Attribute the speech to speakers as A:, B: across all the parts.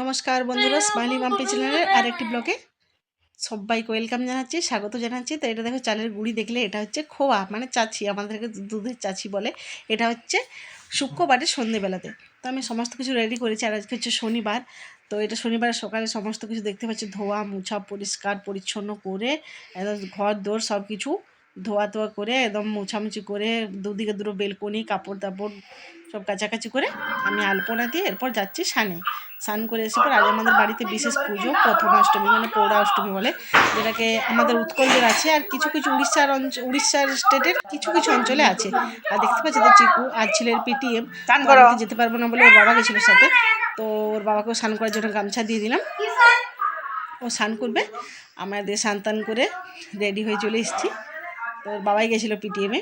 A: নমস্কার বন্ধুরা স্মাইলি মাম্পি চ্যানেলের আরেকটি ব্লগে সবাইকে ওয়েলকাম জানাচ্ছি স্বাগত জানাচ্ছি। তো এটা দেখো চালের গুঁড়ি দেখলে এটা হচ্ছে খোয়া মানে চাচি আমাদেরকে দুধের চাচি বলে। এটা হচ্ছে শুক্রবারের সন্ধেবেলাতে। তো আমি সমস্ত কিছু রেডি করেছি আর আজকে হচ্ছে শনিবার। তো এটা শনিবার সকালে সমস্ত কিছু দেখতে পাচ্ছি ধোয়া মুছা পরিষ্কার পরিচ্ছন্ন করে একদম ঘর দোর সব কিছু ধোয়া তোয়া করে একদম মোছামুছি করে দুদিকে দুটো বেলকনি কাপড় তাপড় সব কাছাকাছি করে আমি আলপনা দিয়ে এরপর যাচ্ছি সানে। স্নান করে এসে পর আজ আমাদের বাড়িতে বিশেষ পুজো প্রথমাষ্টমী মানে পৌরা অষ্টমী বলে যেটাকে আমাদের উৎকলদের আছে। আর কিছু কিছু উড়িষ্যার অঞ্চল উড়িষ্যার স্টেটের কিছু কিছু অঞ্চলে আছে। আর দেখতে পাচ্ছি তো চিকু আর ছেলের পিটিএম যেতে পারব না বলে ওর বাবা গেছিল সাথে। তো ওর বাবাকেও স্নান করার জন্য গামছা দিয়ে দিলাম। ও স্নান করবে। আমাদের স্নান করে রেডি হয়ে চলে এসেছি। তো ওর বাবাই গেছিল পিটিএমে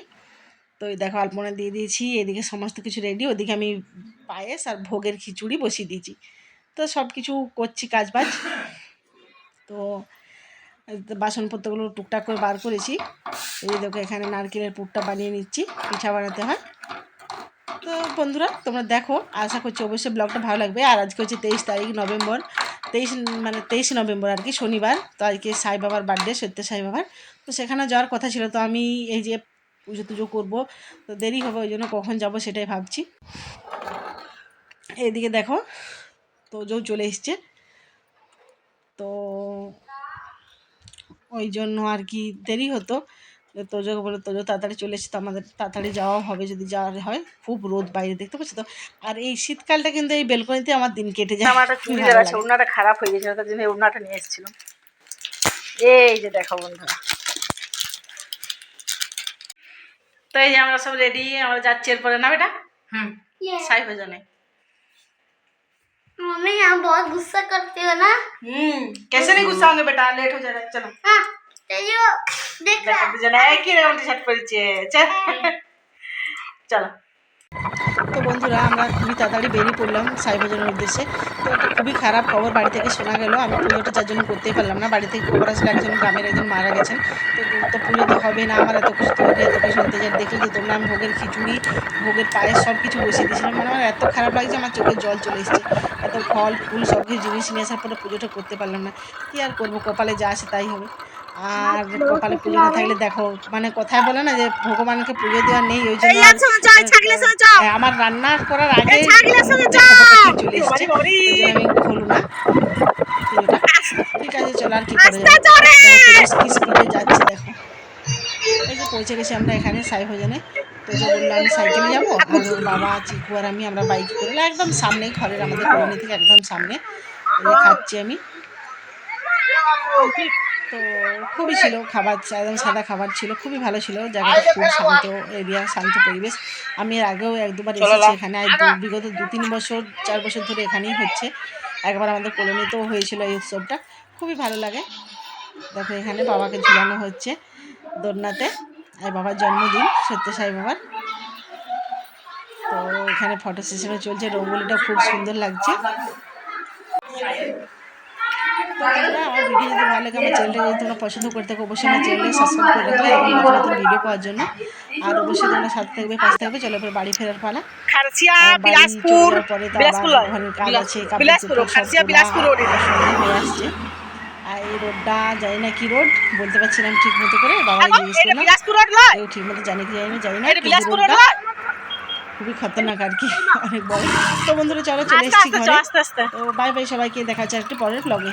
A: তো দেখো আলপনা দিয়ে দিয়েছি, এদিকে সমস্ত কিছু রেডি ওদিকে আমি পায়েস আর ভোগের খিচুড়ি বসিয়ে দিয়েছি। তো সব কিছু করছি কাজ বাজ তো তো বাসনপত্রগুলো টুকটাক করে বার করেছি। এই দেখো এখানে নারকেলের পুরটা বানিয়ে নিচ্ছি, পিঠা বানাতে হয়। তো বন্ধুরা, তোমরা দেখো, আশা করছি অবশ্যই ব্লগটা ভালো লাগবে। আর আজকে হচ্ছে তেইশ তারিখ, নভেম্বর। তেইশ মানে তেইশে নভেম্বর আর কি, শনিবার। তো আজকে সাই বাবার বার্থডে সত্য সাই বাবার। তো সেখানে যাওয়ার কথা ছিল, তো আমি এই যে পুজো টুজো করব। তো দেরি হবে ওই জন্য কখন যাব সেটাই ভাবছি। এদিকে দেখো তোজো চলে এসছে। তো ওই জন্য আর কি দেরি হতো। তোজোকে বলে তোজো তাড়াতাড়ি চলে এসছে তো আমাদের তাড়াতাড়ি যাওয়া হবে যদি যাওয়ার হয়। খুব রোদ বাইরে দেখতে পাচ্ছি তো? আর এই শীতকালটা কিন্তু এই বেলকনিতে আমার দিন কেটে যায়।
B: আমার চুড়িদার আছে খারাপ হয়ে গেছিল তার জন্য এই ওড়নাটা নিয়ে এসেছিলাম। এই যে দেখো বন্ধুরা তো এই যে আমরা সব রেডি আমরা যাচ্ছি এরপরে না বেটা হুম সাই ভোজনে
C: मम्मी यहाँ बहुत गुस्सा करती हो ना
B: হুম कैसे नहीं गुस्सा होंगे बेटा लेट हो जा रहा है चलो
C: हाँ चलिए देख
B: দেখো দুজনে একই রকম টি শার্ট পরেছে চল চলো
A: তো বন্ধুরা, আমরা খুবই তাড়াতাড়ি বেরিয়ে পড়লাম সাই বাজারের উদ্দেশ্যে। তো একটা খুবই খারাপ খবর বাড়ি থেকে শোনা গেল। আমি পুজোটা যার জন্য করতেই পারলাম না। বাড়ি থেকে খবর আসলে একজন গ্রামের একজন মারা গেছেন। তো তো পুজো তো হবে না। আমার এত কিছু তৈরি এত কিছু অত্যাচার দেখে যে তোমরা আমি ভোগের খিচুড়ি, ভোগের পায়েস সব কিছু বসিয়ে দিয়েছিলাম। মানে আমার এত খারাপ লাগছে, আমার চোখে জল চলে এসেছে। এত ফল, ফুল সব কিছু জিনিস নিয়ে আসার পরে পুজোটা করতে পারলাম না। কী আর করব? কপালে যা আসে তাই হবে। আর কপালে পুজো না থাকলে দেখো মানে কথায় বলে না যে ভগবানকে পুজো দেওয়া নেই ওই জন্য আমার রান্না করার আগে চলে এসেছে। আমি হলো না। ঠিক আছে চলো আর কি করে যাচ্ছে দেখো। এই যে পৌঁছে গেছি আমরা এখানে সাই ভোজনে তো যে বলল আমি সাইকেলে যাব? আর ওর বাবা চিকু আর আমি আমরা বাইক করে একদম সামনেই ঘরের আমাদের কলোনি থেকে একদম সামনে। খাচ্ছি আমি। তো খুবই ছিল খাবার একদম সাদা খাবার ছিল খুবই ভালো ছিল। জায়গাটা খুব শান্ত এরিয়া শান্ত পরিবেশ। আমি এর আগেও এক দুবার এসেছি এখানে আর বিগত দু তিন বছর চার বছর ধরে এখানেই হচ্ছে। একবার আমাদের কলোনিতেও হয়েছিল এই উৎসবটা। খুবই ভালো লাগে। দেখো এখানে বাবাকে ঝুলানো হচ্ছে দোলনাতে। আর বাবার জন্মদিন সত্য সাই বাবার। তো এখানে ফটো সেশনও চলছে রঙ্গোলিটা খুব সুন্দর লাগছে। ভিডিও ভালো লাগে আমার চ্যানেলটা যদি তোমরা পছন্দ করতে থাকো অবশ্যই আমার সাবস্ক্রাইব করে এরকম নতুন ভিডিও পাওয়ার জন্য আর অবশ্যই তোমরা সাথে থাকবে পাশে থাকবে চলো এবার বাড়ি ফেরার পালা।
B: বিলাসপুর বিলাসপুর বিলাসপুর,
A: আর এই রোডটা জানি না কি রোড বলতে পারছিলাম ঠিক মতো করে বাবা ঠিক মতো জানি কি জানি না জানি না
B: বিলাসপুর রোড
A: খুবই খতরনাক আর কি অনেক বড় তো বন্ধুরা চলো চলে এসেছি ঘরে তো বাই বাই সবাইকে দেখা যাচ্ছে একটু পরের ব্লগে